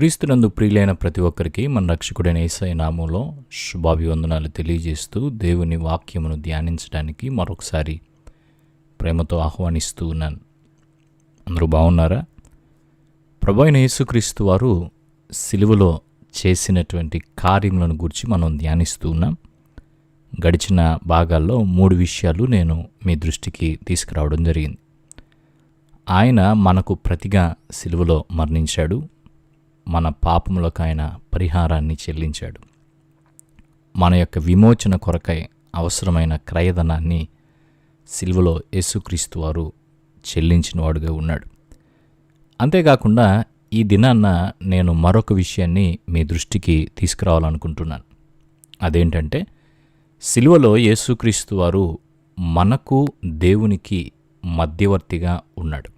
క్రీస్తునందు ప్రియులైన ప్రతి ఒక్కరికి మన రక్షకుడైన ఏసై నామంలో శుభాభివందనాలు తెలియజేస్తూ దేవుని వాక్యమును ధ్యానించడానికి మరొకసారి ప్రేమతో ఆహ్వానిస్తూ ఉన్నాను. అందరూ బాగున్నారా? ప్రభు అయిన యేసుక్రీస్తు వారు సిలువలో చేసినటువంటి కార్యములను గురించి మనం ధ్యానిస్తూ ఉన్నాం. గడిచిన భాగాల్లో మూడు విషయాలు నేను మీ దృష్టికి తీసుకురావడం జరిగింది. ఆయన మనకు ప్రతిగా సిలువలో మరణించాడు. మన పాపములకు ఆయన పరిహారాన్ని చెల్లించాడు. మన యొక్క విమోచన కొరకై అవసరమైన క్రయధనాన్ని సిలువలో యేసుక్రీస్తు వారు చెల్లించిన వాడుగా ఉన్నాడు. అంతేకాకుండా ఈ దినాన్న నేను మరొక విషయాన్ని మీ దృష్టికి తీసుకురావాలనుకుంటున్నాను. అదేంటంటే సిలువలో యేసుక్రీస్తు వారు మనకు దేవునికి మధ్యవర్తిగా ఉన్నాడు.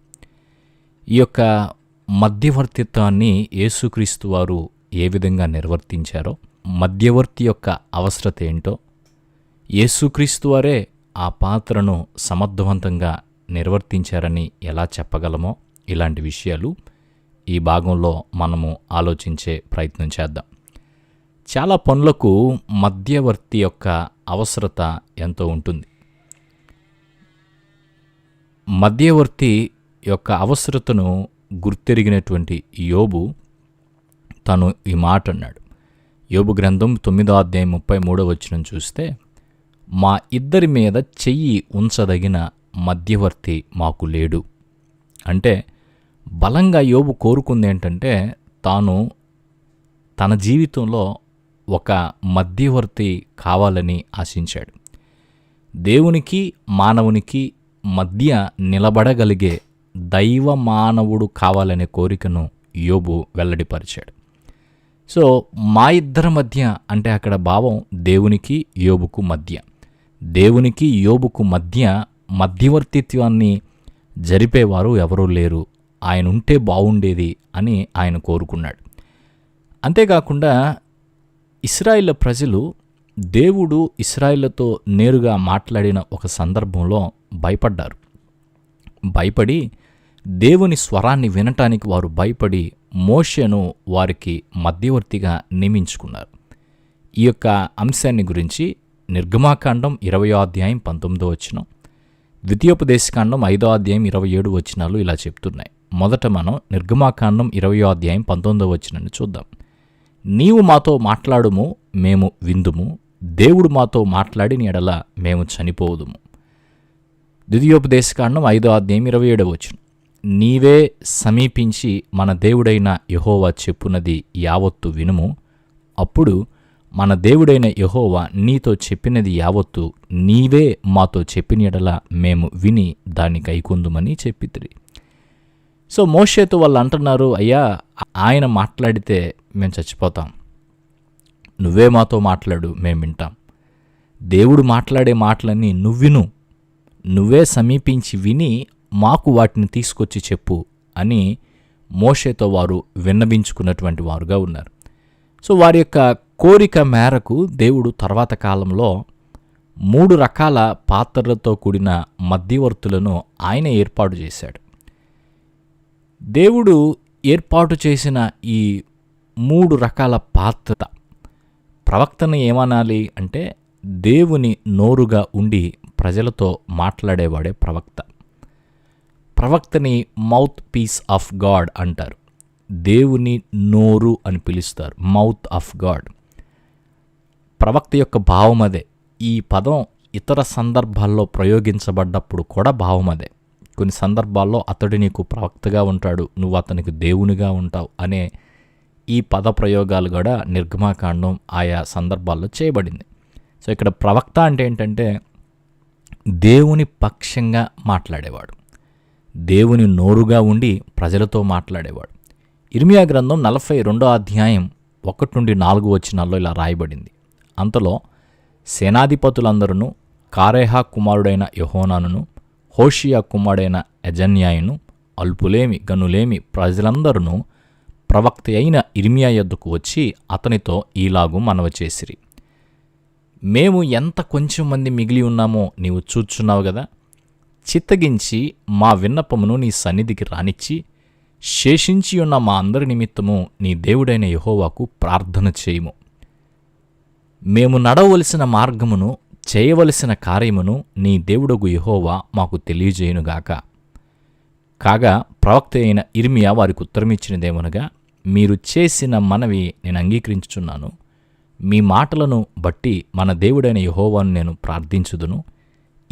ఈ యొక్క మధ్యవర్తిత్వాన్ని యేసుక్రీస్తు వారు ఏ విధంగా నిర్వర్తించారో మధ్యవర్తి యొక్క అవసరత ఏంటో యేసుక్రీస్తు వారే ఆ పాత్రను సమర్థవంతంగా నిర్వర్తించారని ఎలా చెప్పగలమో ఇలాంటి విషయాలు ఈ భాగంలో మనము ఆలోచించే ప్రయత్నం చేద్దాం. చాలా పనులకు మధ్యవర్తి యొక్క అవసరత ఎంతో ఉంటుంది. మధ్యవర్తి యొక్క అవసరతను గుర్తెరిగినటువంటి యోబు తను ఈ మాట అన్నాడు. యోబు గ్రంథం తొమ్మిదో అధ్యాయం ముప్పై మూడో వచ్చిన చూస్తే మా ఇద్దరి మీద చెయ్యి ఉంచదగిన మధ్యవర్తి మాకు లేడు. అంటే బలంగా యోబు కోరుకుంది ఏంటంటే తాను తన జీవితంలో ఒక మధ్యవర్తి కావాలని ఆశించాడు. దేవునికి మానవునికి మధ్య నిలబడగలిగే దైవ మానవుడు కావాలనే కోరికను యోబు వెల్లడిపరిచాడు. సో మా ఇద్దరి మధ్య అంటే అక్కడ భావం దేవునికి యోబుకు మధ్య. దేవునికి యోబుకు మధ్య మధ్యవర్తిత్వాన్ని జరిపేవారు ఎవరూ లేరు. ఆయన ఉంటే బాగుండేది అని ఆయన కోరుకున్నాడు. అంతేకాకుండా ఇస్రాయిల్ ప్రజలు దేవుడు ఇస్రాయిళ్ళతో నేరుగా మాట్లాడిన ఒక సందర్భంలో భయపడ్డారు. భయపడి దేవుని స్వరాన్ని వినటానికి వారు భయపడి మోషను వారికి మధ్యవర్తిగా నియమించుకున్నారు. ఈ యొక్క అంశాన్ని గురించి నిర్గమాకాండం ఇరవయో అధ్యాయం పంతొమ్మిదో వచనం. ద్వితీయోపదేశకాండం ఐదో అధ్యాయం ఇరవై ఏడు వచనాలు ఇలా చెప్తున్నాయి. మొదట మనం నిర్గమాకాండం ఇరవయో అధ్యాయం పంతొమ్మిదో వచనాన్ని చూద్దాం. నీవు మాతో మాట్లాడుము మేము విందుము. దేవుడు మాతో మాట్లాడిన ఎడల మేము చనిపోదుము. ద్వితీయోపదేశకాండం ఐదో అధ్యాయం ఇరవై ఏడవ వచ్చిన నీవే సమీపించి మన దేవుడైన యహోవా చెప్పునది యావత్తు వినుము. అప్పుడు మన దేవుడైన యహోవా నీతో చెప్పినది యావత్తు నీవే మాతో చెప్పినడలా మేము విని దాన్ని కైకొందుమని చెప్పితిరి. సో మోషేతో వాళ్ళు అంటున్నారు అయ్యా ఆయన మాట్లాడితే మేము చచ్చిపోతాం. నువ్వే మాతో మాట్లాడు మేము వింటాం. దేవుడు మాట్లాడే మాటలన్నీ నువ్విను నువ్వే సమీపించి విని మాకు వాటిని తీసుకొచ్చి చెప్పు అని మోషేతో వారు విన్నవించుకున్నటువంటి వారుగా ఉన్నారు. సో వారి యొక్క కోరిక మేరకు దేవుడు తర్వాత కాలంలో మూడు రకాల పాత్రలతో కూడిన మధ్యవర్తులను ఆయన ఏర్పాటు చేశాడు. దేవుడు ఏర్పాటు చేసిన ఈ మూడు రకాల పాత్ర ప్రవక్తను ఏమనాలి అంటే దేవుని నోరుగా ఉండి ప్రజలతో మాట్లాడేవాడే ప్రవక్త. ప్రవక్తని మౌత్ పీస్ ఆఫ్ గాడ్ అంటారు. దేవుని నోరు అని పిలుస్తారు. మౌత్ ఆఫ్ గాడ్ ప్రవక్త యొక్క భావం అదే. ఈ పదం ఇతర సందర్భాల్లో ప్రయోగించబడ్డప్పుడు కూడా భావం అదే. కొన్ని సందర్భాల్లో అతడు నీకు ప్రవక్తగా ఉంటాడు నువ్వు అతనికి దేవునిగా ఉంటావు అనే ఈ పద ప్రయోగాలు కూడా నిర్గమాకాండం ఆయా సందర్భాల్లో చేయబడింది. సో ఇక్కడ ప్రవక్త అంటే ఏంటంటే దేవుని పక్షంగా మాట్లాడేవాడు. దేవుని నోరుగా ఉండి ప్రజలతో మాట్లాడేవాడు. ఇర్మియా గ్రంథం నలభై రెండో అధ్యాయం ఒకటి నుండి నాలుగు వచ్చినాల్లో ఇలా రాయబడింది. అంతలో సేనాధిపతులందరూ కారేహా కుమారుడైన యహోనానును హోషియా కుమారుడైన యజన్యాయును అల్పులేమి గనులేమి ప్రజలందరూ ప్రవక్త అయిన ఇర్మియా యొద్దకు వచ్చి అతనితో ఈలాగు మనవ చేసిరి. మేము ఎంత కొంచెం మంది మిగిలి ఉన్నామో నీవు చూచున్నావు కదా చిత్తగించి మా విన్నపమును నీ సన్నిధికి రానిచ్చి శేషించి ఉన్న మా అందరి నిమిత్తము నీ దేవుడైన యహోవాకు ప్రార్థన చేయము. మేము నడవలసిన మార్గమును చేయవలసిన కార్యమును నీ దేవుడగు యహోవా మాకు తెలియజేయునుగాక. కాగా ప్రవక్త అయిన ఇర్మియా వారికి ఉత్తరమిచ్చినదేమనగా మీరు చేసిన మనవి నేను అంగీకరించుచున్నాను. మీ మాటలను బట్టి మన దేవుడైన యహోవాను నేను ప్రార్థించుదును.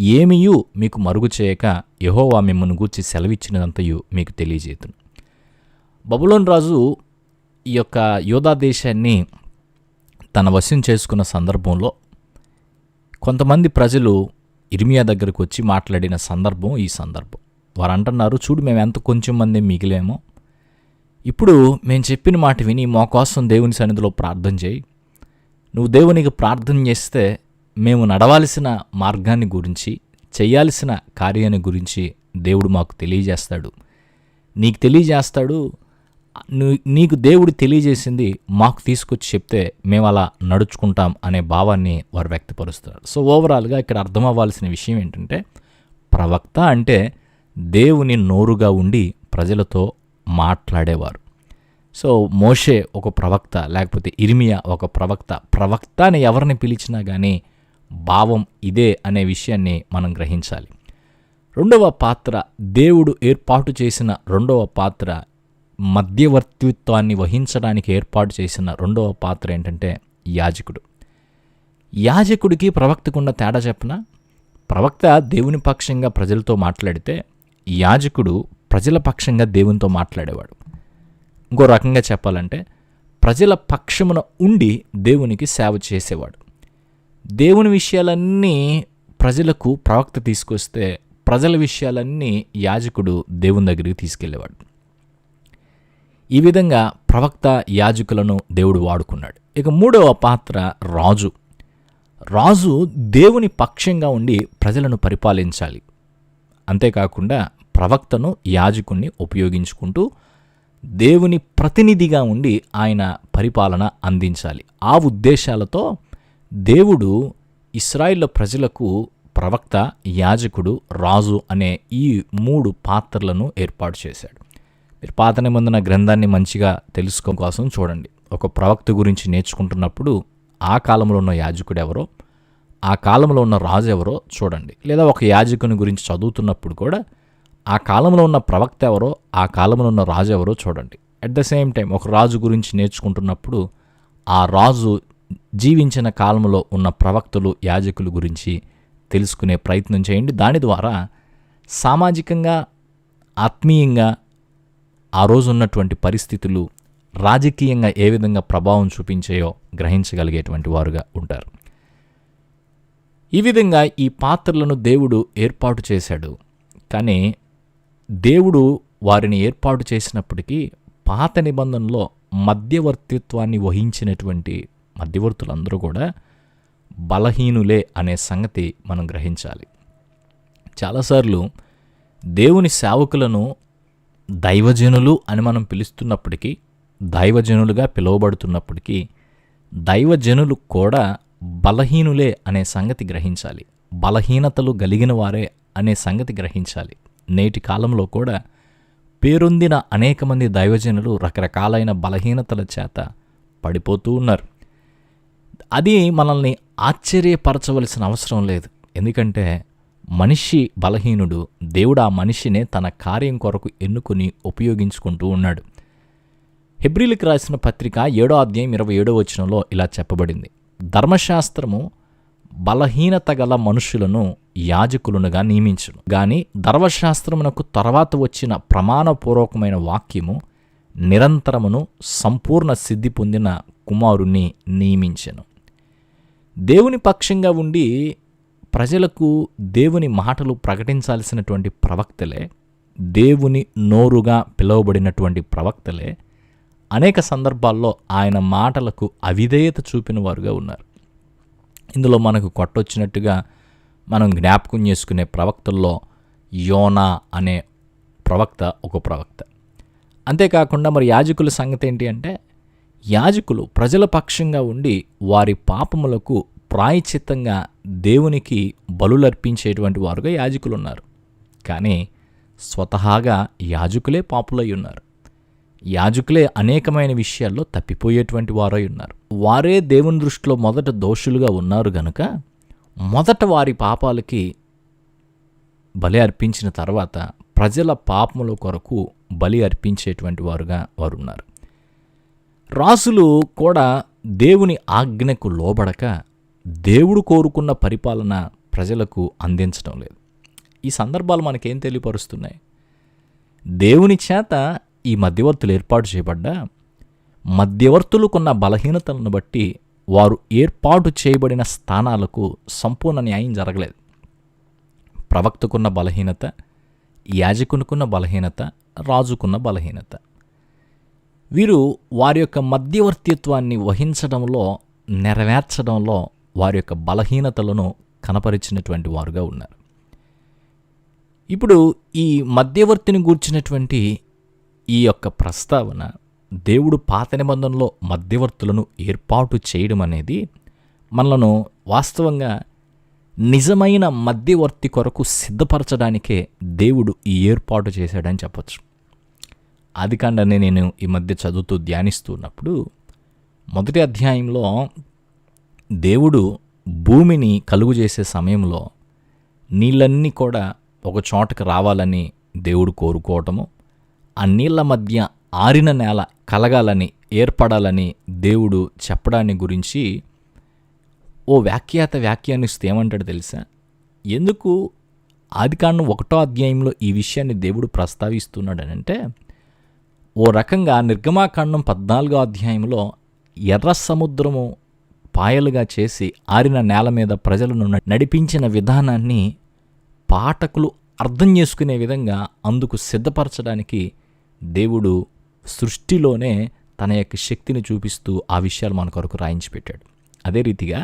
ఏమియూ మీకు మరుగు చేయక యహోవా మిమ్మల్ని గూర్చి సెలవిచ్చినదంతయు మీకు తెలియజేతును బబులోన్ రాజు ఈ యొక్క యోధా దేశాన్ని తన వశం చేసుకున్న సందర్భంలో కొంతమంది ప్రజలు ఇర్మియా దగ్గరకు వచ్చి మాట్లాడిన సందర్భం ఈ సందర్భం. వారు అంటున్నారు చూడు మేము ఎంత కొంచెం మంది మిగిలేమో. ఇప్పుడు మేము చెప్పిన మాట విని మా కోసం దేవుని సన్నిధిలో ప్రార్థన చేయి. నువ్వు దేవునికి ప్రార్థన చేస్తే మేము నడవాల్సిన మార్గాన్ని గురించి చేయాల్సిన కార్యాన్ని గురించి దేవుడు మాకు తెలియజేస్తాడు. నీకు తెలియజేస్తాడు ను- నీకు దేవుడు తెలియజేసింది మాకు తీసుకొచ్చి చెప్తే మేము అలా నడుచుకుంటాం అనే భావాన్ని వారు వ్యక్తపరుస్తారు సో ఓవరాల్గా ఇక్కడ అర్థం అవ్వాల్సిన విషయం ఏంటంటే ప్రవక్త అంటే దేవుని నోరుగా ఉండి ప్రజలతో మాట్లాడేవారు. సో మోషే ఒక ప్రవక్త లేకపోతే ఇర్మియా ఒక ప్రవక్త ప్రవక్త అని ఎవరిని పిలిచినా కానీ భావం ఇదే అనే విషయాన్ని మనం గ్రహించాలి. రెండవ పాత్ర దేవుడు ఏర్పాటు చేసిన రెండవ పాత్ర మధ్యవర్తిత్వాన్ని వహించడానికి ఏర్పాటు చేసిన రెండవ పాత్ర ఏంటంటే యాజకుడు. యాజకుడికి ప్రవక్తకున్న తేడా చెప్పన? ప్రవక్త దేవుని పక్షంగా ప్రజలతో మాట్లాడితే యాజకుడు ప్రజల పక్షంగా దేవునితో మాట్లాడేవాడు. ఇంకో రకంగా చెప్పాలంటే ప్రజల పక్షమున ఉండి దేవునికి సేవ చేసేవాడు. దేవుని విషయాలన్నీ ప్రజలకు ప్రవక్త తీసుకొస్తే ప్రజల విషయాలన్నీ యాజకుడు దేవుని దగ్గరికి తీసుకెళ్ళేవాడు. ఈ విధంగా ప్రవక్త యాజకులను దేవుడు వాడుకున్నాడు. ఇక మూడవ పాత్ర రాజు. రాజు దేవుని పక్షంగా ఉండి ప్రజలను పరిపాలించాలి. అంతేకాకుండా ప్రవక్తను యాజకుణ్ణి ఉపయోగించుకుంటూ దేవుని ప్రతినిధిగా ఉండి ఆయన పరిపాలన అందించాలి. ఆ ఉద్దేశాలతో దేవుడు ఇస్రాయిల్ ప్రజలకు ప్రవక్త యాజకుడు రాజు అనే ఈ మూడు పాత్రలను ఏర్పాటు చేశాడు. మీరు పాత నిబంధన గ్రంథాన్ని మంచిగా తెలుసుకో కోసం చూడండి. ఒక ప్రవక్త గురించి నేర్చుకుంటున్నప్పుడు ఆ కాలంలో ఉన్న యాజకుడు ఎవరో ఆ కాలంలో ఉన్న రాజు ఎవరో చూడండి. లేదా ఒక యాజకుని గురించి చదువుతున్నప్పుడు కూడా ఆ కాలంలో ఉన్న ప్రవక్త ఎవరో ఆ కాలంలో ఉన్న రాజు ఎవరో చూడండి. అట్ ద సేమ్ టైం ఒక రాజు గురించి నేర్చుకుంటున్నప్పుడు ఆ రాజు జీవించిన కాలంలో ఉన్న ప్రవక్తలు యాజకుల గురించి తెలుసుకునే ప్రయత్నం చేయండి. దాని ద్వారా సామాజికంగా ఆత్మీయంగా ఆ రోజు ఉన్నటువంటి పరిస్థితులు రాజకీయంగా ఏ విధంగా ప్రభావం చూపించాయో గ్రహించగలిగేటువంటి వారుగా ఉంటారు. ఈ విధంగా ఈ పాత్రలను దేవుడు ఏర్పాటు చేశాడు. కానీ దేవుడు వారిని ఏర్పాటు చేసినప్పటికీ పాత నిబంధనలో మధ్యవర్తిత్వాన్ని వహించినటువంటి మధ్యవర్తులందరూ కూడా బలహీనులే అనే సంగతి మనం గ్రహించాలి. చాలాసార్లు దేవుని సేవకులను దైవజనులు అని మనం పిలుస్తున్నప్పటికీ దైవజనులుగా పిలువబడుతున్నప్పటికీ దైవజనులు కూడా బలహీనులే అనే సంగతి గ్రహించాలి. బలహీనతలు కలిగిన వారే అనే సంగతి గ్రహించాలి. నేటి కాలంలో కూడా పేరొందిన అనేక మంది దైవజనులు రకరకాలైన బలహీనతల చేత పడిపోతూ ఉన్నారు. అది మనల్ని ఆశ్చర్యపరచవలసిన అవసరం లేదు. ఎందుకంటే మనిషి బలహీనుడు దేవుడు ఆ మనిషినే తన కార్యం కొరకు ఎన్నుకొని ఉపయోగించుకుంటూ ఉన్నాడు. హెబ్రిలకు రాసిన పత్రిక ఏడో అధ్యాయం ఇరవై ఏడో వచనంలో ఇలా చెప్పబడింది. ధర్మశాస్త్రము బలహీనత గల మనుషులను యాజకులనుగా నియమించును. గాని ధర్మశాస్త్రమునకు తర్వాత వచ్చిన ప్రమాణపూర్వకమైన వాక్యము నిరంతరమును సంపూర్ణ సిద్ధి పొందిన కుమారుణ్ణి నియమించెను. దేవుని పక్షంగా ఉండి ప్రజలకు దేవుని మాటలు ప్రకటించాల్సినటువంటి ప్రవక్తలే దేవుని నోరుగా పిలువబడినటువంటి ప్రవక్తలే అనేక సందర్భాల్లో ఆయన మాటలకు అవిధేయత చూపిన వారుగా ఉన్నారు. ఇందులో మనకు కొట్టొచ్చినట్టుగా మనం జ్ఞాపకం చేసుకునే ప్రవక్తల్లో యోనా అనే ప్రవక్త ఒక ప్రవక్త. అంతేకాకుండా మరి యాజకుల సంగతి ఏంటి అంటే యాజకులు ప్రజల పక్షంగా ఉండి వారి పాపములకు ప్రాయచిత్తంగా దేవునికి బలులర్పించేటువంటి వారుగా యాజకులు ఉన్నారు కానీ స్వతహాగా యాజకులే పాపులై ఉన్నారు యాజకులే అనేకమైన విషయాల్లో తప్పిపోయేటువంటి వారై ఉన్నారు వారే దేవుని దృష్టిలో మొదట దోషులుగా ఉన్నారు గనుక మొదట వారి పాపాలకి బలి అర్పించిన తర్వాత ప్రజల పాపముల కొరకు బలి అర్పించేటువంటి వారుగా వారు రాసులు కూడా దేవుని ఆజ్ఞకు లోబడక దేవుడు కోరుకున్న పరిపాలన ప్రజలకు అందించడం లేదు. ఈ సందర్భాలు మనకేం తెలియపరుస్తున్నాయి? దేవుని చేత ఈ మధ్యవర్తులు ఏర్పాటు చేయబడ్డా మధ్యవర్తులకున్న బలహీనతలను బట్టి వారు ఏర్పాటు చేయబడిన స్థానాలకు సంపూర్ణ న్యాయం జరగలేదు. ప్రవక్తకున్న బలహీనత యాజకునికున్న బలహీనత రాజుకున్న బలహీనత. వీరు వారి యొక్క మధ్యవర్తిత్వాన్ని వహించడంలో నెరవేర్చడంలో వారి యొక్క బలహీనతలను కనపరిచినటువంటి వారుగా ఉన్నారు. ఇప్పుడు ఈ మధ్యవర్తిని గూర్చినటువంటి ఈ యొక్క ప్రస్తావన దేవుడు పాత నిబంధనలో మధ్యవర్తులను ఏర్పాటు చేయడం అనేది మనలను వాస్తవంగా నిజమైన మధ్యవర్తి కొరకు సిద్ధపరచడానికే దేవుడు ఈ ఏర్పాటు చేశాడని చెప్పొచ్చు. ఆదికాండాన్ని నేను ఈ మధ్య చదువుతూ ధ్యానిస్తున్నప్పుడు మొదటి అధ్యాయంలో దేవుడు భూమిని కలుగు చేసే సమయంలో నీళ్ళన్నీ కూడా ఒక చోటకు రావాలని దేవుడు కోరుకోవటము ఆ నీళ్ళ మధ్య ఆరిన నేల కలగాలని ఏర్పడాలని దేవుడు చెప్పడాన్ని గురించి ఓ వ్యాఖ్యాత వ్యాఖ్యానిస్తూ ఏమంటాడు తెలుసా? ఎందుకు ఆదికాండం ఒకటో అధ్యాయంలో ఈ విషయాన్ని దేవుడు ప్రస్తావిస్తున్నాడనంటే ఓ రకంగా నిర్గమాకాండం పద్నాలుగో అధ్యాయంలో ఎర్ర సముద్రము పాయలుగా చేసి ఆరిన నేల మీద ప్రజలను నడిపించిన విధానాన్ని పాఠకులు అర్థం చేసుకునే విధంగా అందుకు సిద్ధపరచడానికి దేవుడు సృష్టిలోనే తన యొక్క శక్తిని చూపిస్తూ ఆ విషయాలు మన కొరకు రాయించి పెట్టాడు అదే రీతిగా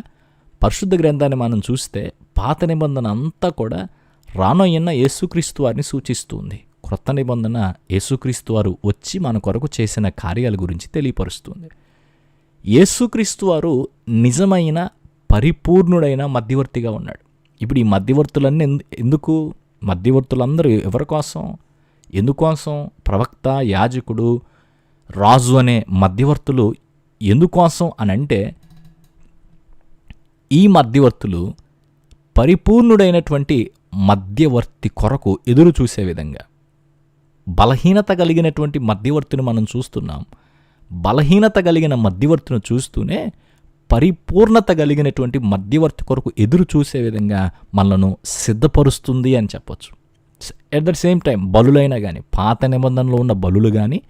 పరిశుద్ధ గ్రంథాన్ని మనం చూస్తే పాత నిబంధన అంతా కూడా రానోయన్న యేసుక్రీస్తు వారిని సూచిస్తుంది. క్రొత్త నిబంధన యేసుక్రీస్తు వారు వచ్చి మన కొరకు చేసిన కార్యాల గురించి తెలియపరుస్తుంది. యేసుక్రీస్తు వారు నిజమైన పరిపూర్ణుడైన మధ్యవర్తిగా ఉన్నాడు. ఇప్పుడు ఈ మధ్యవర్తులన్నీ ఎందు- ఎందుకు? మధ్యవర్తులందరూ ఎవరి కోసం? ఎందుకోసం ప్రవక్త యాజకుడు రాజు అనే మధ్యవర్తులు ఎందుకోసం అని అంటే ఈ మధ్యవర్తులు పరిపూర్ణుడైనటువంటి మధ్యవర్తి కొరకు ఎదురు చూసే విధంగా. బలహీనత కలిగినటువంటి మధ్యవర్తిని మనం చూస్తున్నాం. బలహీనత కలిగిన మధ్యవర్తిని చూస్తూనే పరిపూర్ణత కలిగినటువంటి మధ్యవర్తి కొరకు ఎదురు చూసే విధంగా మనలను సిద్ధపరుస్తుంది అని చెప్పొచ్చు. ఎట్ ద సేమ్ టైం బలులైనా కానీ పాత నిబంధనలో ఉన్న బలులు కానీ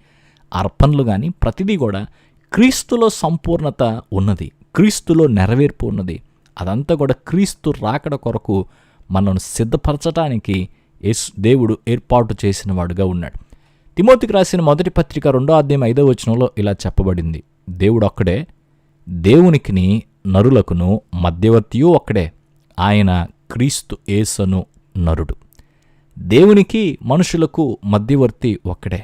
అర్పణలు కానీ ప్రతిదీ కూడా క్రీస్తులో సంపూర్ణత ఉన్నది. క్రీస్తులో నెరవేర్పు ఉన్నది. అదంతా కూడా క్రీస్తు రాకడ కొరకు మనను సిద్ధపరచడానికి యేసు దేవుడు ఏర్పాటు చేసిన వాడుగా ఉన్నాడు. తిమోతికి రాసిన మొదటి పత్రిక రెండో అధ్యాయం ఐదో వచనంలో ఇలా చెప్పబడింది. దేవుడు ఒక్కడే దేవునికిని నరులకును మధ్యవర్తియు ఒక్కడే ఆయన క్రీస్తు ఏసను నరుడు. దేవునికి మనుషులకు మధ్యవర్తి ఒక్కడే.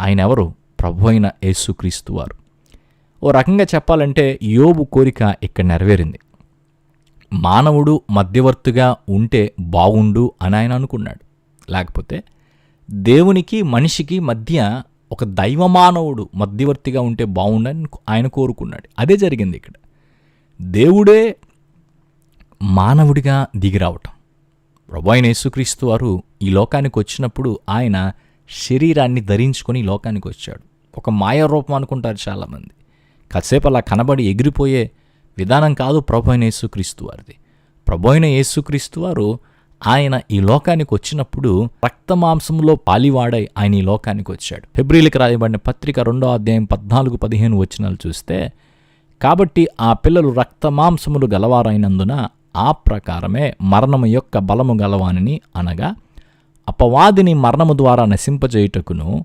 ఆయన ఎవరు? ప్రభు అయిన యేసుక్రీస్తు వారు. ఓ రకంగా చెప్పాలంటే యోబు కోరిక ఇక్కడ నెరవేరింది. మానవుడు మధ్యవర్తిగా ఉంటే బాగుండు అని ఆయన అనుకున్నాడు. లేకపోతే దేవునికి మనిషికి మధ్య ఒక దైవ మానవుడు మధ్యవర్తిగా ఉంటే బాగుండని ఆయన కోరుకున్నాడు. అదే జరిగింది ఇక్కడ. దేవుడే మానవుడిగా దిగిరావటం ప్రభాయిన యేసుక్రీస్తు వారు ఈ లోకానికి వచ్చినప్పుడు ఆయన శరీరాన్ని ధరించుకొని లోకానికి వచ్చాడు. ఒక మాయా రూపం అనుకుంటారు చాలామంది. కాసేపు అలా కనబడి ఎగిరిపోయే విధానం కాదు ప్రభు అయిన యేసుక్రీస్తు వారిది. ప్రభు అయిన యేసుక్రీస్తు వారు ఆయన ఈ లోకానికి వచ్చినప్పుడు రక్త మాంసంలో పాలివాడై ఆయన ఈ లోకానికి వచ్చాడు. ఫిబ్రిలికి రాయబడిన పత్రిక రెండో అధ్యాయం పద్నాలుగు పదిహేను వచనాలు చూస్తే కాబట్టి ఆ పిల్లలు రక్త మాంసములు గలవారైనందున ఆ ప్రకారమే మరణము యొక్క బలము గలవానిని అనగా అపవాదిని మరణము ద్వారా నశింపజేయుటకును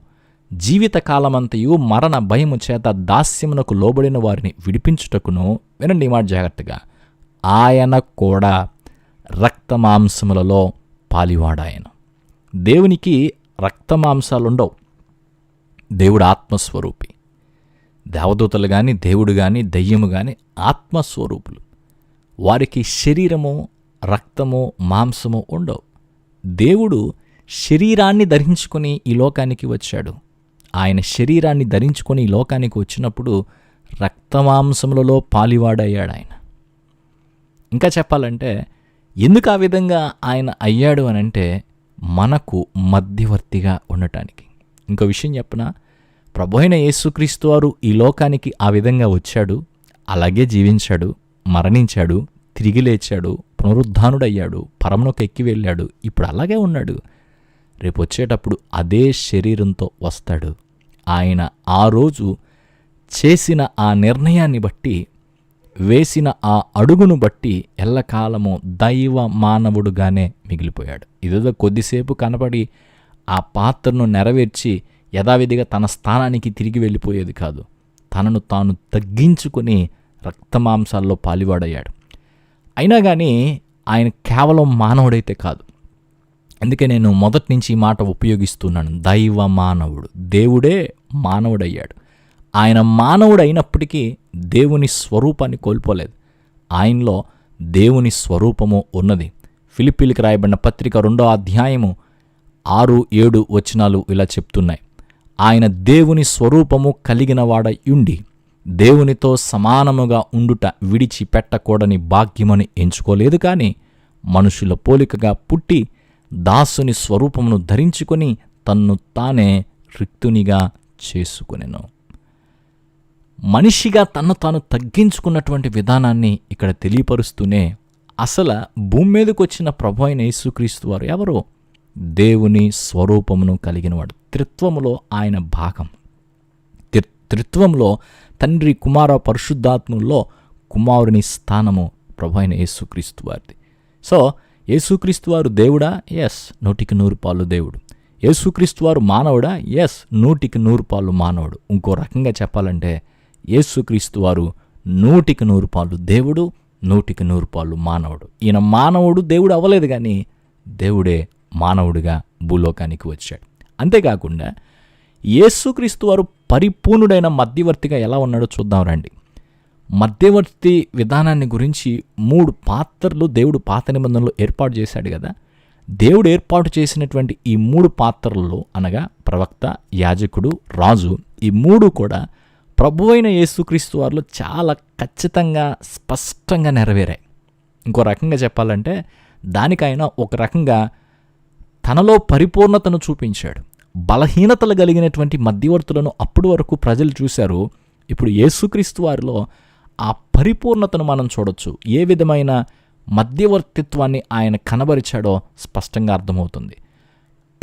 జీవితకాలమంతయు మరణ భయము చేత దాస్యమునకు లోబడిన వారిని విడిపించుటకును వినండి మాట జాగ్రత్తగా. ఆయన కూడా రక్తమాంసములలో పాలివాడాయన. దేవునికి రక్తమాంసాలుండవు. దేవుడు ఆత్మస్వరూపి. దేవదూతలు కానీ దేవుడు కానీ దయ్యము కానీ ఆత్మస్వరూపులు. వారికి శరీరము రక్తము మాంసము ఉండవు. దేవుడు శరీరాన్ని ధరించుకుని ఈ లోకానికి వచ్చాడు. ఆయన శరీరాన్ని ధరించుకొని ఈ లోకానికి వచ్చినప్పుడు రక్తమాంసములలో పాలివాడయ్యాడు ఆయన ఇంకా చెప్పాలంటే ఎందుకు ఆ విధంగా ఆయన అయ్యాడు అని అంటే మనకు మధ్యవర్తిగా ఉండటానికి. ఇంకో విషయం చెప్పిన ప్రభు అయిన యేసుక్రీస్తు వారు ఈ లోకానికి ఆ విధంగా వచ్చాడు అలాగే జీవించాడు మరణించాడు తిరిగి లేచాడు పునరుద్ధానుడయ్యాడు పరమునొక ఎక్కి వెళ్ళాడు ఇప్పుడు అలాగే ఉన్నాడు. రేపు వచ్చేటప్పుడు అదే శరీరంతో వస్తాడు. ఆయన ఆ రోజు చేసిన ఆ నిర్ణయాన్ని బట్టి వేసిన ఆ అడుగును బట్టి ఎల్లకాలము దైవ మానవుడుగానే మిగిలిపోయాడు. ఇదేదో కొద్దిసేపు కనపడి ఆ పాత్రను నెరవేర్చి యథావిధిగా తన స్థానానికి తిరిగి వెళ్ళిపోయేది కాదు. తనను తాను తగ్గించుకుని రక్తమాంసాల్లో పాలివాడయ్యాడు. అయినా కానీ ఆయన కేవలం మానవుడైతే కాదు. అందుకే నేను మొదటి నుంచి ఈ మాట ఉపయోగిస్తున్నాను. దైవ మానవుడు. దేవుడే మానవుడయ్యాడు. ఆయన మానవుడు అయినప్పటికీ దేవుని స్వరూపాన్ని కోల్పోలేదు. ఆయనలో దేవుని స్వరూపము ఉన్నది. ఫిలిప్పీలకు రాయబడిన పత్రిక రెండో అధ్యాయము ఆరు ఏడు వచనాలు ఇలా చెప్తున్నాయి. ఆయన దేవుని స్వరూపము కలిగిన వాడయుండి దేవునితో సమానముగా ఉండుట విడిచి పెట్టకూడని భాగ్యమని ఎంచుకోలేదు కానీ మనుషుల పోలికగా పుట్టి దాసుని స్వరూపమును ధరించుకొని తన్ను తానే రిక్తునిగా చేసుకునెను. మనిషిగా తన్ను తాను తగ్గించుకున్నటువంటి విధానాన్ని ఇక్కడ తెలియపరుస్తూనే అసలు భూమి మీదకి వచ్చిన ప్రభు అయిన యేసుక్రీస్తు వారు ఎవరు? దేవుని స్వరూపమును కలిగినవాడు. త్రిత్వములో ఆయన భాగం. త్రిత్వంలో తండ్రి కుమార పరిశుద్ధాత్ముల్లో కుమారుని స్థానము ప్రభు అయిన యేసుక్రీస్తు వారిది. సో యేసుక్రీస్తు వారు దేవుడా? ఎస్ నూటికి నూరు పాలు దేవుడు. యేసుక్రీస్తు వారు మానవుడా? ఎస్ నూటికి నూరు పాలు మానవుడు. ఇంకో రకంగా చెప్పాలంటే యేసుక్రీస్తు వారు నూటికి నూరు పాలు దేవుడు నూటికి నూరు పాలు మానవుడు. ఈయన మానవుడు దేవుడు అవ్వలేదు కానీ దేవుడే మానవుడిగా భూలోకానికి వచ్చాడు. అంతేకాకుండా యేసుక్రీస్తు వారు పరిపూర్ణుడైన మధ్యవర్తిగా ఎలా ఉన్నాడో చూద్దాం రండి. మధ్యవర్తి విధానాన్ని గురించి మూడు పాత్రలు దేవుడు పాత నిబంధనలో ఏర్పాటు చేశాడు కదా. దేవుడు ఏర్పాటు చేసినటువంటి ఈ మూడు పాత్రల్లో అనగా ప్రవక్త యాజకుడు రాజు ఈ మూడు కూడా ప్రభువైన యేసుక్రీస్తు వారిలో చాలా ఖచ్చితంగా స్పష్టంగా నెరవేరాయి. ఇంకో రకంగా చెప్పాలంటే దానికైనా ఒక రకంగా తనలో పరిపూర్ణతను చూపించాడు. బలహీనతలు కలిగినటువంటి మధ్యవర్తులను అప్పటి వరకు ప్రజలు చూశారు. ఇప్పుడు యేసుక్రీస్తు వారిలో ఆ పరిపూర్ణతను మనం చూడొచ్చు. ఏ విధమైన మధ్యవర్తిత్వాన్ని ఆయన కనబరిచాడో స్పష్టంగా అర్థమవుతుంది.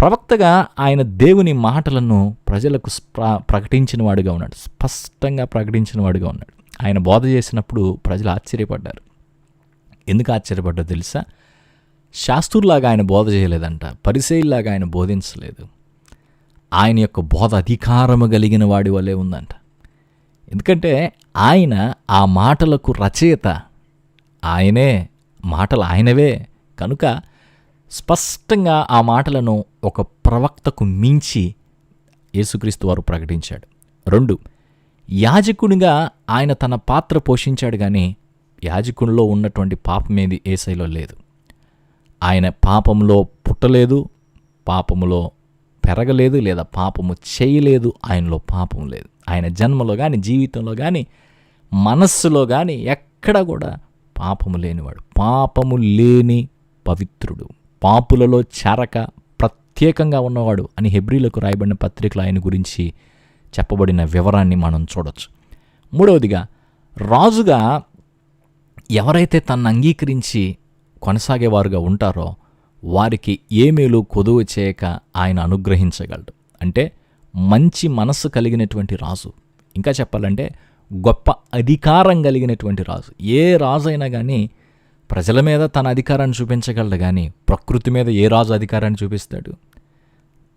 ప్రవక్తగా ఆయన దేవుని మాటలను ప్రజలకు ప్రకటించినవాడుగా ఉన్నాడు. స్పష్టంగా ప్రకటించినవాడుగా ఉన్నాడు. ఆయన బోధ చేసినప్పుడు ప్రజలు ఆశ్చర్యపడ్డారు. ఎందుకు ఆశ్చర్యపడ్డారు తెలుసా? శాస్త్రులాగా ఆయన బోధ చేయలేదంట. పరిశైల్లాగా ఆయన బోధించలేదు. ఆయన యొక్క బోధ అధికారము కలిగిన వాడి వలె ఉందంట. ఎందుకంటే ఆయన ఆ మాటలకు రచయిత. ఆయనే మాటలు ఆయనవే. కనుక స్పష్టంగా ఆ మాటలను ఒక ప్రవక్తకు మించి యేసుక్రీస్తు వారు ప్రకటించాడు. రెండు యాజకునిగా ఆయన తన పాత్ర పోషించాడు కానీ యాజకునిలో ఉన్నటువంటి పాపమేది ఏసైలో లేదు. ఆయన పాపంలో పుట్టలేదు పాపములో పెరగలేదు లేదా పాపము చేయలేదు ఆయనలో పాపం లేదు. ఆయన జన్మలో కానీ జీవితంలో కానీ మనస్సులో కానీ ఎక్కడ కూడా పాపము లేనివాడు. పాపము లేని పవిత్రుడు. పాపులలో చరక ప్రత్యేకంగా ఉన్నవాడు అని హెబ్రిలకు రాయబడిన పత్రికలు ఆయన గురించి చెప్పబడిన వివరాన్ని మనం చూడొచ్చు. మూడవదిగా రాజుగా ఎవరైతే తనను అంగీకరించి కొనసాగేవారుగా ఉంటారో వారికి ఏ మేలు కొదువు చేయక ఆయన అనుగ్రహించగలడు. అంటే మంచి మనస్సు కలిగినటువంటి రాజు. ఇంకా చెప్పాలంటే గొప్ప అధికారం కలిగినటువంటి రాజు. ఏ రాజు అయినా కానీ ప్రజల మీద తన అధికారాన్ని చూపించగలడు కానీ ప్రకృతి మీద ఏ రాజు అధికారాన్ని చూపిస్తాడు?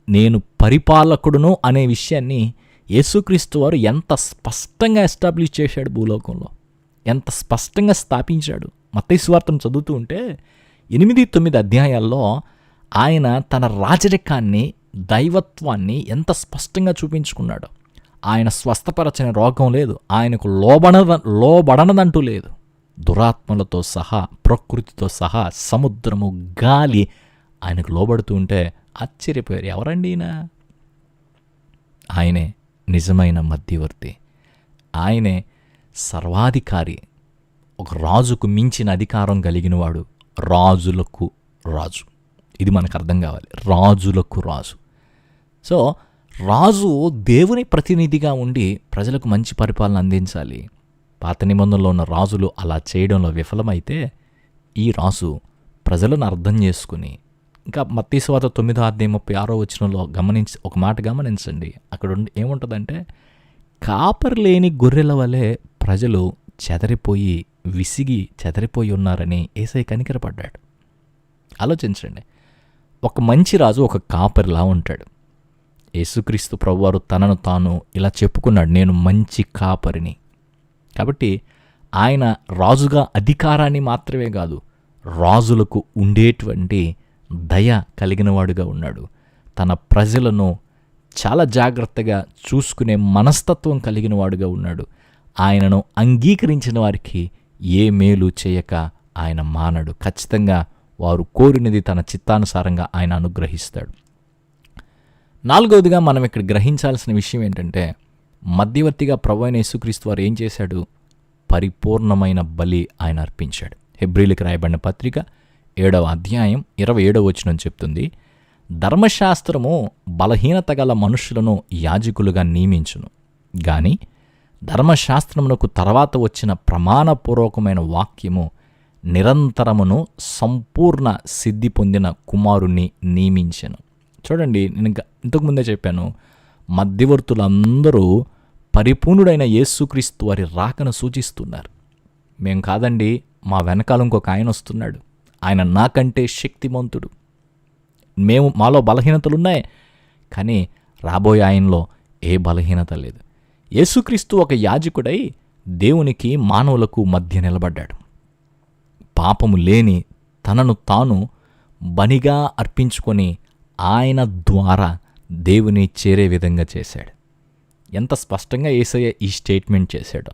నేను పరిపాలకుడును అనే విషయాన్ని యేసుక్రీస్తు వారు ఎంత స్పష్టంగా ఎస్టాబ్లిష్ చేశాడు భూలోకంలో. ఎంత స్పష్టంగా స్థాపించాడు. మత్తైస్వార్థం చదువుతూ ఉంటే ఎనిమిది తొమ్మిది అధ్యాయాల్లో ఆయన తన రాజరికాన్ని దైవత్వాన్ని ఎంత స్పష్టంగా చూపించుకున్నాడు. ఆయన స్వస్థపరచని రోగం లేదు ఆయనకు లోబడ లోబడనదంటూ లేదు. దురాత్మలతో సహా ప్రకృతితో సహా సముద్రము గాలి ఆయనకు లోబడుతూ ఉంటే ఆశ్చర్యపోయారు. ఎవరండి ఈయన? ఆయనే నిజమైన మధ్యవర్తి. ఆయనే సర్వాధికారి. ఒక రాజుకు మించిన అధికారం కలిగినవాడు రాజులకు రాజు. ఇది మనకు అర్థం కావాలి. రాజులకు రాజు. సో రాజు దేవుని ప్రతినిధిగా ఉండి ప్రజలకు మంచి పరిపాలన అందించాలి. పాత నిబంధనలో ఉన్న రాజులు అలా చేయడంలో విఫలమైతే ఈ రాజు ప్రజలను అర్థం చేసుకుని ఇంకా మత్తీశ్వాత తొమ్మిదో అధ్యాయం ముప్పై ఆరో వచ్చినలో గమనించి ఒక మాట గమనించండి. అక్కడ ఉండి ఏముంటుందంటే కాపరి లేని గొర్రెల వలె ప్రజలు చెదరిపోయి విసిగి చెదరిపోయి ఉన్నారని ఏసై కనికరపడ్డాడు. ఆలోచించండి. ఒక మంచి రాజు ఒక కాపరిలా ఉంటాడు. యేసుక్రీస్తు ప్రభువారు తనను తాను ఇలా చెప్పుకున్నాడు నేను మంచి కాపరిని. కాబట్టి ఆయన రాజుగా అధికారాన్ని మాత్రమే కాదు రాజులకు ఉండేటువంటి దయ కలిగినవాడుగా ఉన్నాడు. తన ప్రజలను చాలా జాగ్రత్తగా చూసుకునే మనస్తత్వం కలిగిన వాడుగా ఉన్నాడు. ఆయనను అంగీకరించిన వారికి ఏ మేలు చేయక ఆయన మానడు. ఖచ్చితంగా వారు కోరినది తన చిత్తానుసారంగా ఆయన అనుగ్రహిస్తాడు. నాలుగవదిగా మనం ఇక్కడ గ్రహించాల్సిన విషయం ఏంటంటే మధ్యవర్తిగా ప్రభు అయిన యేసుక్రీస్తు వారు ఏం చేశాడు? పరిపూర్ణమైన బలి ఆయన అర్పించాడు. హెబ్రిలకు రాయబడిన పత్రిక ఏడవ అధ్యాయం ఇరవై ఏడవ వచనం చెప్తుంది ధర్మశాస్త్రము బలహీనత గల మనుషులను యాజకులుగా నియమించును. గాని ధర్మశాస్త్రమునకు తర్వాత వచ్చిన ప్రమాణపూర్వకమైన వాక్యము నిరంతరమును సంపూర్ణ సిద్ధి పొందిన కుమారుణ్ణి నియమించెను. చూడండి నేను ఇంతకుముందే చెప్పాను మధ్యవర్తులందరూ పరిపూర్ణుడైన యేసుక్రీస్తు వారి రాకను సూచిస్తున్నారు. మేం కాదండి మా వెనకాల ఇంకొక ఆయన వస్తున్నాడు. ఆయన నాకంటే శక్తిమంతుడు. మేము మాలో బలహీనతలున్నాయి కానీ రాబోయే ఆయనలో ఏ బలహీనత లేదు. యేసుక్రీస్తు ఒక యాజకుడై దేవునికి మానవులకు మధ్య నిలబడ్డాడు. పాపము లేని తనను తాను బనిగా అర్పించుకొని ఆయన ద్వారా దేవుని చేరే విధంగా చేశాడు. ఎంత స్పష్టంగా ఏసయ్య ఈ స్టేట్మెంట్ చేశాడు.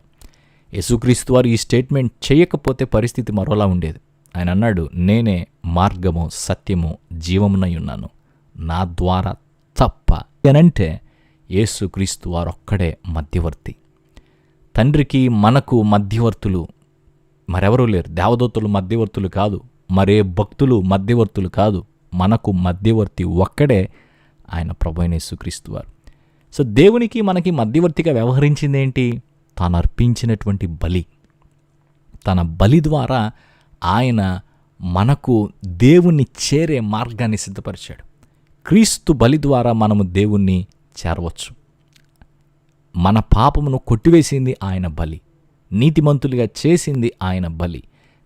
యేసుక్రీస్తు వారు ఈ స్టేట్మెంట్ చేయకపోతే పరిస్థితి మరోలా ఉండేది. ఆయన అన్నాడు నేనే మార్గము సత్యము జీవమునై ఉన్నాను. నా ద్వారా తప్ప అనంటే యేసుక్రీస్తు వారు ఒక్కడే మధ్యవర్తి. తండ్రికి మనకు మధ్యవర్తులు మరెవరూ లేరు. దేవదూతలు మధ్యవర్తులు కాదు. మరే భక్తులు మధ్యవర్తులు కాదు. మనకు మధ్యవర్తి ఒక్కడే ఆయన ప్రభు అయిన యేసుక్రీస్తు వారు. సో దేవునికి మనకి మధ్యవర్తిగా వ్యవహరించింది ఏంటి తాను అర్పించినటువంటి బలి. తన బలి ద్వారా ఆయన మనకు దేవుణ్ణి చేరే మార్గాన్ని సిద్ధపరిచాడు. క్రీస్తు బలి ద్వారా మనము దేవుణ్ణి చేరవచ్చు. మన పాపమును కొట్టివేసింది ఆయన బలి. నీతిమంతులుగా చేసింది ఆయన బలి.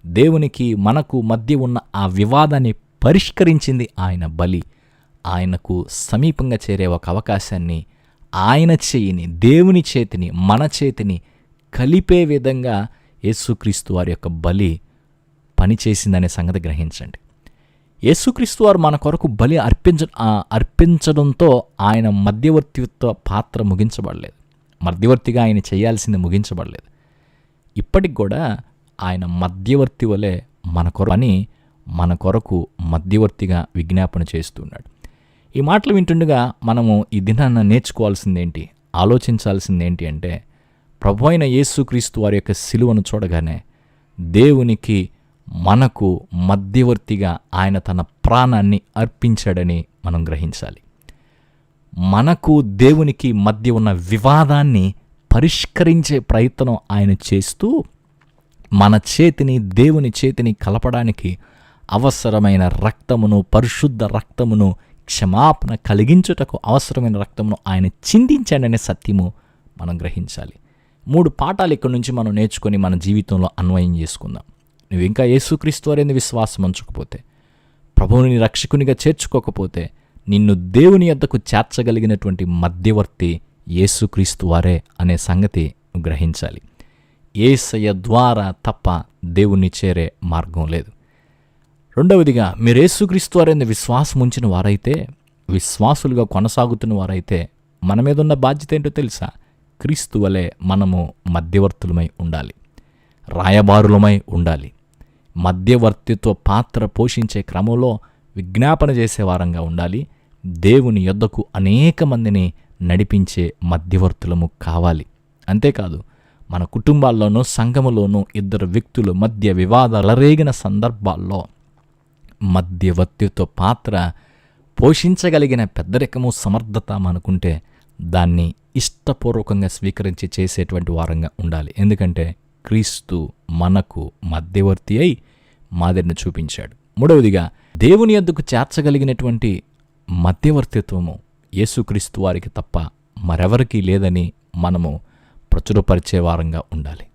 దేవునికి మనకు మధ్య ఉన్న ఆ వివాదాన్ని పరిష్కరించింది ఆయన బలి. ఆయనకు సమీపంగా చేరే ఒక అవకాశాన్ని ఆయన చేయిని దేవుని చేతిని మన చేతిని కలిపే విధంగా యేసుక్రీస్తు వారి యొక్క బలి పనిచేసిందనే సంగతి గ్రహించండి. యేసుక్రీస్తు వారు మన కొరకు బలి అర్పించ అర్పించడంతో ఆయన మధ్యవర్తిత్వ పాత్ర ముగించబడలేదు. మధ్యవర్తిగా ఆయన చేయాల్సింది ముగించబడలేదు. ఇప్పటికి కూడా ఆయన మధ్యవర్తి వలె మన కొరకు అని మన కొరకు మధ్యవర్తిగా విజ్ఞాపన చేస్తున్నాడు. ఈ మాటలు వింటుండగా మనము ఈ దినాన్న నేర్చుకోవాల్సిందేంటి? ఆలోచించాల్సిందేంటి అంటే ప్రభు అయిన యేసుక్రీస్తు వారి యొక్క సిలువను చూడగానే దేవునికి మనకు మధ్యవర్తిగా ఆయన తన ప్రాణాన్ని అర్పించాడని మనం గ్రహించాలి. మనకు దేవునికి మధ్య ఉన్న వివాదాన్ని పరిష్కరించే ప్రయత్నం ఆయన చేస్తూ మన చేతిని దేవుని చేతిని కలపడానికి అవసరమైన రక్తమును పరిశుద్ధ రక్తమును క్షమాపణ కలిగించుటకు అవసరమైన రక్తమును ఆయన చిందించాడనే సత్యము మనం గ్రహించాలి. మూడు పాఠాలు ఇక్కడి నుంచి మనం నేర్చుకొని మన జీవితంలో అన్వయం చేసుకుందాం. నువ్వు ఇంకా యేసుక్రీస్తు వారిని విశ్వాసం ఉంచకపోతే ప్రభువుని రక్షకునిగా చేర్చుకోకపోతే నిన్ను దేవుని యొద్దకు చేర్చగలిగినటువంటి మధ్యవర్తి యేసుక్రీస్తు వారే అనే సంగతి నువ్వు గ్రహించాలి. ఏసయ్య ద్వారా తప్ప దేవుణ్ణి చేరే మార్గం లేదు. రెండవదిగా మీరు వారైన విశ్వాసం ఉంచిన వారైతే విశ్వాసులుగా కొనసాగుతున్న వారైతే మన మీద ఉన్న బాధ్యత ఏంటో తెలుసా? క్రీస్తు వలె మనము మధ్యవర్తులమై ఉండాలి. రాయబారులమై ఉండాలి. మధ్యవర్తిత్వ పాత్ర పోషించే క్రమంలో విజ్ఞాపన చేసే వారంగా ఉండాలి. దేవుని యొద్దకు అనేక మందిని నడిపించే మధ్యవర్తులము కావాలి. అంతేకాదు మన కుటుంబాల్లోనూ సంఘములోనూ ఇద్దరు వ్యక్తుల మధ్య వివాదాల రేగిన సందర్భాల్లో మధ్యవర్తిత్వ పాత్ర పోషించగలిగిన పెద్దరికము సమర్థత అనుకుంటే దాన్ని ఇష్టపూర్వకంగా స్వీకరించి చేసేటువంటి వారంగా ఉండాలి. ఎందుకంటే క్రీస్తు మనకు మధ్యవర్తి అయి మాదిరిని చూపించాడు. మూడవదిగా దేవుని యొద్దకు చేర్చగలిగినటువంటి మధ్యవర్తిత్వము యేసుక్రీస్తు వారికి తప్ప మరెవరికీ లేదని మనము ప్రచురపరిచే వారంగా ఉండాలి.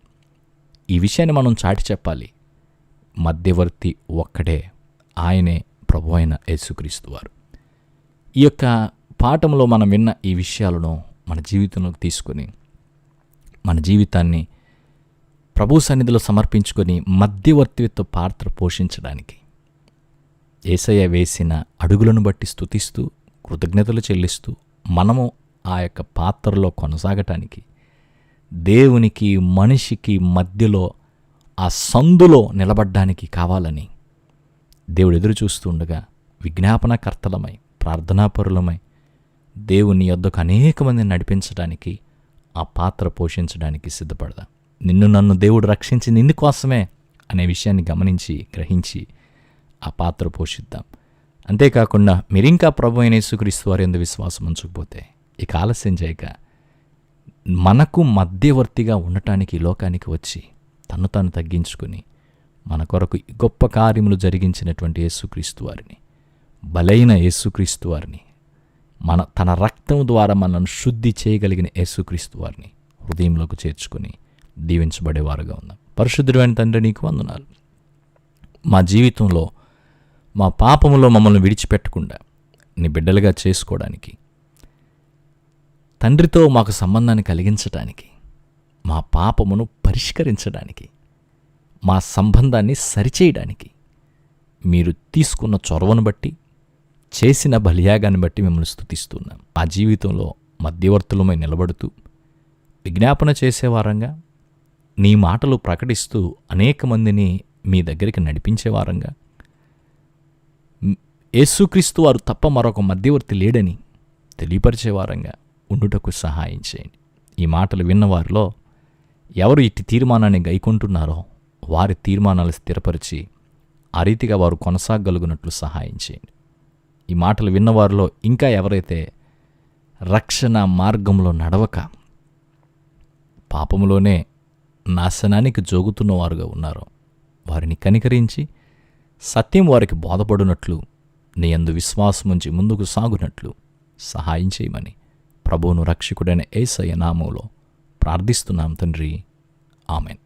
ఈ విషయాన్ని మనం చాటి చెప్పాలి. మధ్యవర్తి ఒక్కడే ఆయనే ప్రభు అయిన యేసుక్రీస్తు వారు. ఈ యొక్క పాఠంలో మనం విన్న ఈ విషయాలను మన జీవితంలోకి తీసుకొని మన జీవితాన్ని ప్రభు సన్నిధిలో సమర్పించుకొని మధ్యవర్తిత్వ పాత్ర పోషించడానికి ఏసయ్య వేసిన అడుగులను బట్టి స్తుతిస్తూ కృతజ్ఞతలు చెల్లిస్తూ మనము ఆ యొక్క పాత్రలో కొనసాగటానికి దేవునికి మనిషికి మధ్యలో ఆ సందులో నిలబడ్డానికి కావాలని దేవుడు ఎదురు చూస్తుండగా విజ్ఞాపనకర్తలమై ప్రార్థనాపరులమై దేవుని యొద్దకు అనేక మందిని నడిపించడానికి ఆ పాత్ర పోషించడానికి సిద్ధపడదాం. నిన్ను నన్ను దేవుడు రక్షించింది ఇందుకోసమే అనే విషయాన్ని గమనించి గ్రహించి ఆ పాత్ర పోషిద్దాం. అంతేకాకుండా మీరింకా ప్రభు అయిన యేసుక్రీస్తు వారి ఎందు విశ్వాసం ఉంచకపోతే ఇక ఆలస్యం చేయక మనకు మధ్యవర్తిగా ఉండటానికి లోకానికి వచ్చి తను తాను తగ్గించుకుని మన కొరకు గొప్ప కార్యములు జరిగించినటువంటి యేసుక్రీస్తు వారిని బలైన యేసుక్రీస్తు వారిని మన తన రక్తం ద్వారా మనల్ని శుద్ధి చేయగలిగిన యేసుక్రీస్తు వారిని హృదయంలోకి చేర్చుకుని దీవించబడేవారుగా ఉన్నాం. పరిశుద్ధుడైన తండ్రి నీకు వందనాలు. మా జీవితంలో మా పాపములో మమ్మల్ని విడిచిపెట్టకుండా నీ బిడ్డలుగా చేసుకోవడానికి తండ్రితో మాకు సంబంధాన్ని కలిగించడానికి మా పాపమును పరిష్కరించడానికి మా సంబంధాన్ని సరిచేయడానికి మీరు తీసుకున్న చొరవను బట్టి చేసిన బలియాగాన్ని బట్టి మిమ్మల్ని స్థుతిస్తున్నాం మా జీవితంలో మధ్యవర్తులమై నిలబడుతూ విజ్ఞాపన చేసేవారంగా నీ మాటలు ప్రకటిస్తూ అనేక మందిని మీ దగ్గరికి నడిపించేవారంగా యేసుక్రీస్తు వారు తప్ప మరొక మధ్యవర్తి లేడని తెలియపరిచే వారంగా ఉండుటకు సహాయం చేయండి. ఈ మాటలు విన్నవారిలో ఎవరు ఇట్టి తీర్మానాన్ని గైకొంటున్నారో వారి తీర్మానాలు స్థిరపరిచి ఆ రీతిగా వారు కొనసాగలుగునట్లు సహాయం చేయండి. ఈ మాటలు విన్నవారిలో ఇంకా ఎవరైతే రక్షణ మార్గంలో నడవక పాపములోనే నాశనానికి జోగుతున్నవారుగా ఉన్నారో వారిని కనికరించి సత్యం వారికి బోధపడునట్లు నీ అందు విశ్వాసముంచి ముందుకు సాగునట్లు సహాయం చేయమని ప్రభువును రక్షకుడైన ఏసయ్య నామంలో ప్రార్థిస్తున్నాం తండ్రి. ఆమెన్.